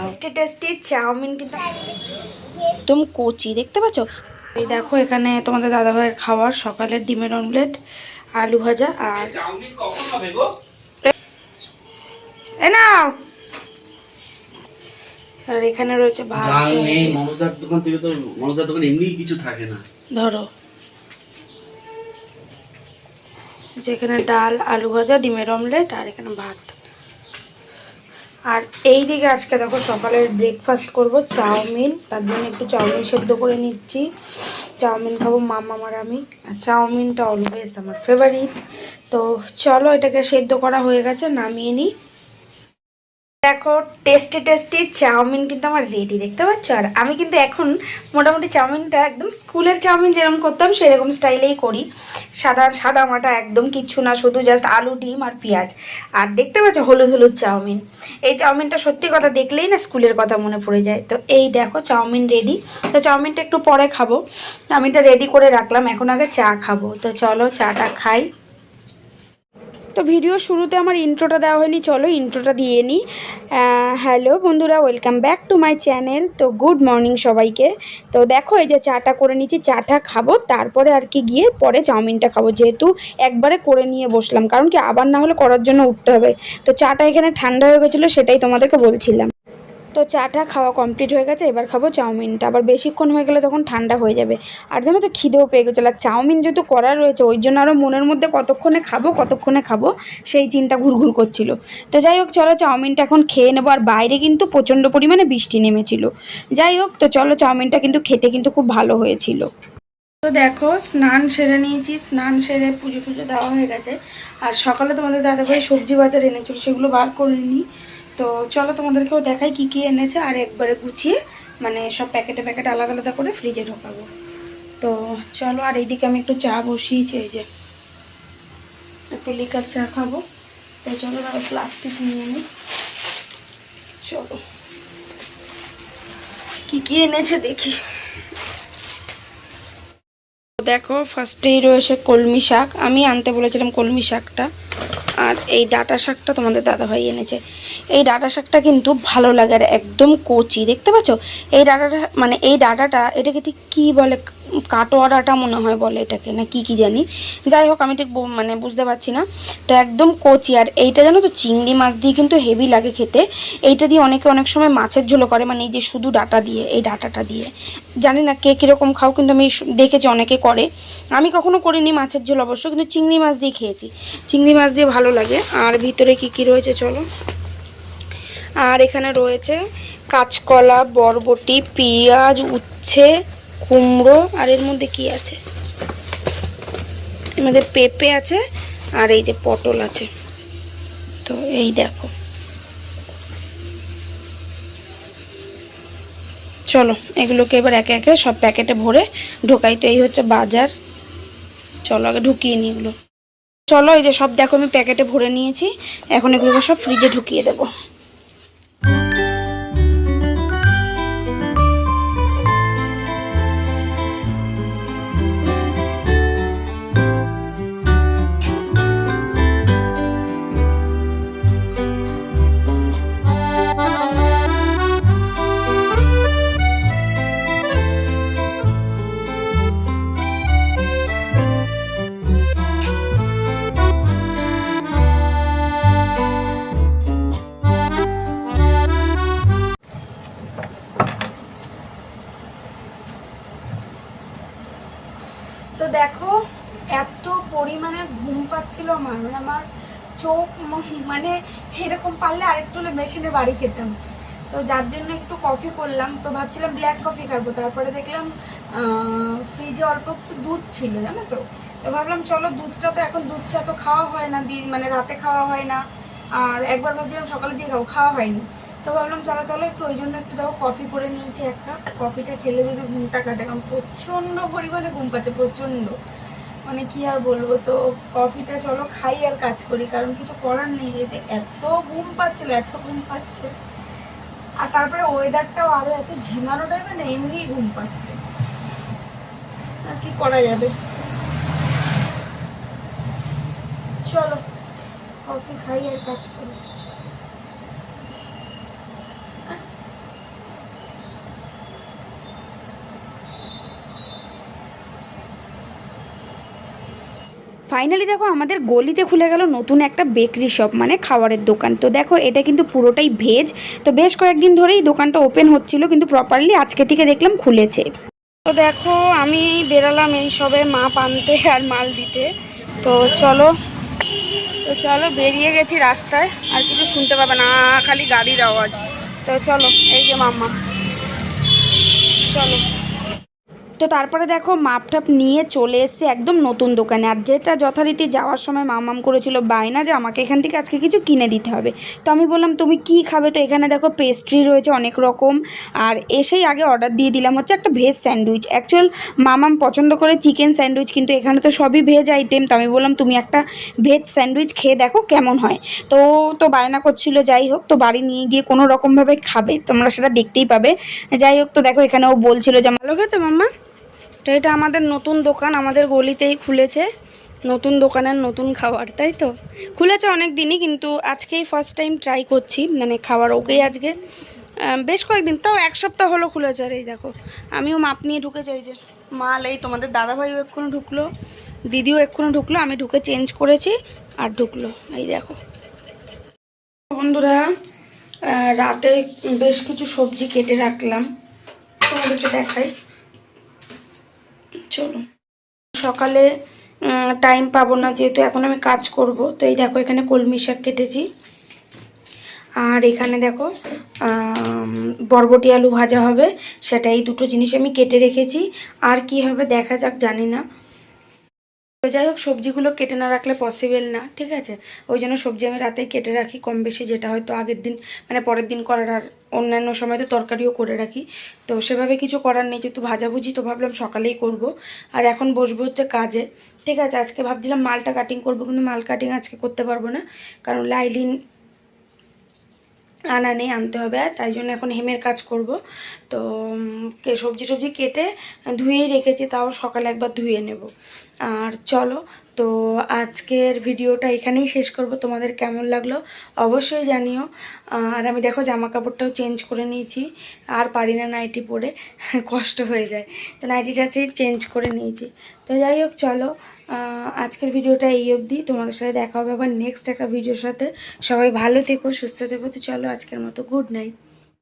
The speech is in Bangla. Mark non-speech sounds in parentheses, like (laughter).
টেস্টি টেস্টি চাউমিন কিন্তু একদম কচি দেখতে পাচ্ছ এই দেখো এখানে তোমাদের দাদাভাইয়ের খাবার সকালের ডিমের অমলেট আলু ভাজা আর চাউমিন কখন হবে গো? এ নাও! আর এখানে রয়েছে ভাত নেই মমতার দোকান থেকে তো মমতার দোকান এমনি কিছু থাকে না। ধরো। যেখানে ডাল আলু ভাজা ডিমের অমলেট আর এখানে ভাত। আর এই দিকে আজকে দেখো সকালের ব্রেকফাস্ট করব, চাউমিন। তার জন্য একটু চাউমিন সেদ্ধ করে নিচ্ছি। চাউমিন খাব মামা আমার আমি। আর চাউমিনটা অলওয়েজ আমার ফেভারিট তো চলো এটাকে সেদ্ধ করা হয়ে গেছে, নামিয়ে নিই। দেখো টেস্টি টেস্টি চাউমিন কিন্তু আমার রেডি দেখতে পাচ্ছ? আর আমি কিন্তু এখন মোটামুটি চাউমিনটা একদম স্কুলের চাউমিন যেরকম করতাম, সেরকম স্টাইলেই করি। সাদা সাদা মাটা একদম কিচ্ছু না, শুধু জাস্ট আলু, ডিম আর পেঁয়াজ। আর দেখতে পাচ্ছ, হলুদ হলুদ চাউমিন। এই চাউমিনটা সত্যি কথা দেখলেই না স্কুলের কথা মনে পড়ে যায়। তো এই দেখো, চাউমিন রেডি তো চাউমিনটা একটু পরে খাব। চাউমিনটা রেডি করে রাখলাম, এখন আগে চা খাব। তো চলো, চাটা খাই। তো ভিডিও শুরুতে আমার ইন্ট্রোটা দেওয়া হয়নি, চলো ইন্ট্রোটা দিয়ে নিই হ্যালো বন্ধুরা, welcome back to my channel. তো গুড মর্নিং সবাইকে। তো দেখো, এই যে চাটা করে নিচ্ছি চাটা খাব, তারপরে আর কি গিয়ে পরে চাউমিনটা খাব। যেহেতু একবারে করে নিয়ে বসলাম, কারণ কি আবার না হলে করার জন্য উঠতে হবে। তো চাটা এখানে ঠান্ডা হয়ে গেছিল, সেটাই তোমাদেরকে বলছিলাম। তো চাটা খাওয়া কমপ্লিট হয়ে গেছে, এবার খাব চাউমিনটা। আবার বেশিক্ষণ হয়ে গেলে তখন ঠান্ডা হয়ে যাবে। আর জানো তো খিদেও পেয়ে গেছিল আর চাউমিন যেহেতু করা রয়েছে, ওই জন্য আরও মনের মধ্যে কতক্ষণে খাব কতক্ষণে খাব, সেই চিন্তা ঘুরঘুর করছিল। তো যাই হোক, চলো চাউমিনটা এখন খেয়ে নেব। আর বাইরে কিন্তু প্রচণ্ড পরিমাণে বৃষ্টি নেমেছিল। যাই হোক, তো চলো চাউমিনটা কিন্তু খেতে কিন্তু খুব ভালো হয়েছিল। তো দেখো, স্নান সেরে নিয়েছি, স্নান সেরে পুজো টুজো দেওয়া হয়ে গেছে। আর সকালে তোমাদের দাদাভাই সবজি বাজার এনেছিল, সেগুলো বার করে নিই। তো চলো তোমাদেরকেও দেখাই কি কি এনেছে, আর একবারে গুছিয়ে মানে সব প্যাকেটে প্যাকেট আলাদা আলাদা করে ফ্রিজে ঢোকাবো। তো চলো, আর এইদিকে আমি একটু চা বসিয়েছি, এই যে একটু লিকার চা খাব। তো চলো দাদা প্লাস্টিক নিয়ে নিই চলো। কী কী এনেছে দেখি। দেখো ফার্স্টেই রয়েছে কলমি শাক। আমি আনতে বলেছিলাম কলমি শাকটা। আর এই ডাটা শাকটা তোমাদের দাদাভাই এনেছে। এই ডাটা শাকটা কিন্তু ভালো লাগে আর একদম কচি। দেখতে পাচ্ছ? এই ডাটাটা মানে এই ডাটাটা, এটাকে ঠিক কী বলে? কাটোয়া ডাটা মনে হয় বলে এটাকে, না কি কি জানি। যাই হোক, আমি ঠিক মানে বুঝতে পারছি না। তো একদম কচি, আর এইটা জানো তো, চিংড়ি মাছ দিয়ে কিন্তু হেভি লাগে খেতে। এইটা দিয়ে অনেকে অনেক সময় মাছের ঝোলো করে মানে এই যে শুধু ডাটা দিয়ে, এই ডাটাটা দিয়ে। জানি না কে কীরকম খাও, কিন্তু আমি দেখেছি অনেকে করে। আমি কখনো করিনি মাছের ঝোল অবশ্য, কিন্তু চিংড়ি মাছ দিয়ে খেয়েছি। চিংড়ি মাছ দিয়ে ভালো লাগে। আর ভিতরে কি কি রয়েছে, চলো। আর এখানে রয়েছে কাঁচকলা, বরবটি, পেঁয়াজ, উচ্ছে কুমড়ো, আর এর মধ্যে কি আছে? এর পেঁপে আছে, আর এই যে পটল আছে। তো এই দেখো। চলো, এগুলোকে এবার একে একে সব প্যাকেটে ভরে ঢোকাই। তো এই হচ্ছে বাজার। চলো, আগে ঢুকিয়ে নিই এগুলো। চলো, এই যে সব দেখো, আমি প্যাকেটে ভরে নিয়েছি। এখন এগুলোকে সব ফ্রিজে ঢুকিয়ে দেবো। দেখো, এত পরিমাণে ঘুম পাচ্ছিল আমার। মানে আমার চোখ মানে এরকম পারলে আরেকটু হলে মেশিনে বাড়ি খেতাম। তো যার জন্য একটু কফি করলাম। তো ভাবছিলাম ব্ল্যাক কফি খাব। তারপরে দেখলাম ফ্রিজে অল্প একটু দুধ ছিল, জানো তো? তো ভাবলাম, চলো দুধটা তো এখন দুধ চা তো খাওয়া হয় না। দিন মানে রাতে খাওয়া হয় না। আর একবার ভাবছিলাম সকালে দিয়ে খাব। খাওয়া হয়নি। তো ভাবলাম, চলো, তাহলে একটু ওই জন্য একটু দেখো কফি করে নিয়েছি এক কাপ। কফিটা খেলে যদি ঘুমটা কাটে। কারণ প্রচণ্ড পরিমাণে ঘুম পাচ্ছে, প্রচণ্ড। মানে কি আর বলব, তো কফিটা চলো খাই আর কাজ করি, কারণ কিছু করার নেই। এতে এত ঘুম পাচ্ছিল এত ঘুম পাচ্ছে। আর তারপরে ওয়েদারটাও আরও এত ঝিমানো টাইপের না এমনিই ঘুম পাচ্ছে। আর কি করা যাবে? চলো কফি খাই আর কাজ করি। ফাইনালি দেখো, আমাদের গলিতে খুলে গেল নতুন একটা বেকারি শপ মানে খাবারের দোকান। তো দেখো, এটা কিন্তু পুরোটাই ভেজ তো বেশ কয়েকদিন ধরেই দোকানটা ওপেন হচ্ছিল, কিন্তু প্রপারলি আজকে থেকে দেখলাম খুলেছে। তো দেখো, আমি বেরালাম এই সবে মা পানতে আর মাল দিতে। তো চলো তো চলো, বেরিয়ে গেছি রাস্তায়। আর কিছু শুনতে পাবে না, খালি গাড়ির আওয়াজ। তো চলো, এই যে মাম্মা। চলো। তো তারপরে দেখো মাপ টাপ নিয়ে চলে এসছে একদম নতুন দোকানে। আর যেটা যথারীতি যাওয়ার সময় মামাম করেছিল বায়না যে আমাকে এখান থেকে আজকে কিছু কিনে দিতে হবে। তো আমি বললাম, তুমি কি খাবে? তো এখানে দেখো পেস্ট্রি রয়েছে অনেক রকম। আর এসেই আগে অর্ডার দিয়ে দিলাম, হচ্ছে একটা ভেজ স্যান্ডউইচ অ্যাকচুয়াল মামাম পছন্দ করে চিকেন স্যান্ডউইচ কিন্তু এখানে তো সবই ভেজ আইটেম তো আমি বললাম, তুমি একটা ভেজ স্যান্ডউইচ খেয়ে দেখো কেমন হয়। তো তো বায়না করছিল, যাই হোক, তো বাড়ি নিয়ে গিয়ে কোনো রকমভাবে খাবে, তোমরা সেটা দেখতেই পাবে। যাই হোক, তো দেখো এখানে ও বলছিল যে, ভালো খেতে মাম্মা? তো এটা আমাদের নতুন দোকান, আমাদের গলিতেই খুলেছে। নতুন দোকানের নতুন খাবার, তাই তো? খুলেছে অনেক দিনই, কিন্তু আজকেই ফার্স্ট টাইম ট্রাই করছি। মানে খাবার ওকেই আজকে বেশ কয়েকদিন, তাও এক সপ্তাহ হলো খুলেছে। আর এই দেখো, আমিও মাপ নিয়ে ঢুকে যাই যে, মাল এই তোমাদের দাদাভাইও এক্ষুনি ঢুকলো, দিদিও এক্ষুনি ঢুকলো, আমি ঢুকে চেঞ্জ করেছি আর ঢুকলো। এই দেখো। বন্ধুরা রাতে বেশ কিছু সবজি কেটে রাখলাম। তোমাদেরকে দেখাই। চলো। সকালে টাইম পাবো না যেহেতু এখন আমি কাজ করব, তো এই দেখো এখানে কলমি শাক কেটেছি। আর এখানে দেখো বরবটি আলু ভাজা হবে সেটা এই দুটো জিনিস আমি কেটে রেখেছি। আর কি হবে দেখা যাক, জানি না। তো যাই হোক, সবজিগুলো কেটে না রাখলে পসিবল না, ঠিক আছে? ওই জন্য সবজি আমি রাতেই কেটে রাখি, কম বেশি যেটা হয়তো আগের দিন মানে পরের দিন করার আর অন্যান্য সময় তো তরকারিও করে রাখি। তো সেভাবে কিছু করার নেই, যেহেতু ভাজাভুজি তো ভাবলাম সকালেই করব। আর এখন বসবো হচ্ছে কাজে, ঠিক আছে? আজকে ভাবছিলাম মালটা কাটিং করব, কিন্তু মাল কাটিং আজকে করতে পারব না, কারণ লাইলিন আনা নেই, আনতে হবে আর তাই জন্য এখন হেমের কাজ করব। তো সবজি সবজি কেটে ধুয়েই রেখেছি, তাও সকালে একবার ধুয়ে নেব। আর চলো তো আজকের ভিডিওটা এখানেই শেষ করব। তোমাদের কেমন লাগল অবশ্যই জানিও। আর আমি দেখো জামা কাপড়টাও চেঞ্জ করে নিয়েছি। আর পারি না নাইটি পরে। (laughs) কষ্ট হয়ে যায়। তো নাইটিটা চেঞ্জ করে নিয়েছি। তো যাই হোক, চলো আজকের ভিডিওটা এই অবধি। তোমাদের সাথে দেখা হবে আবার নেক্সট একটা ভিডিওর সাথে। সবাই ভালো থেকো, সুস্থ থেকো। তো চলো আজকের মতো গুড নাইট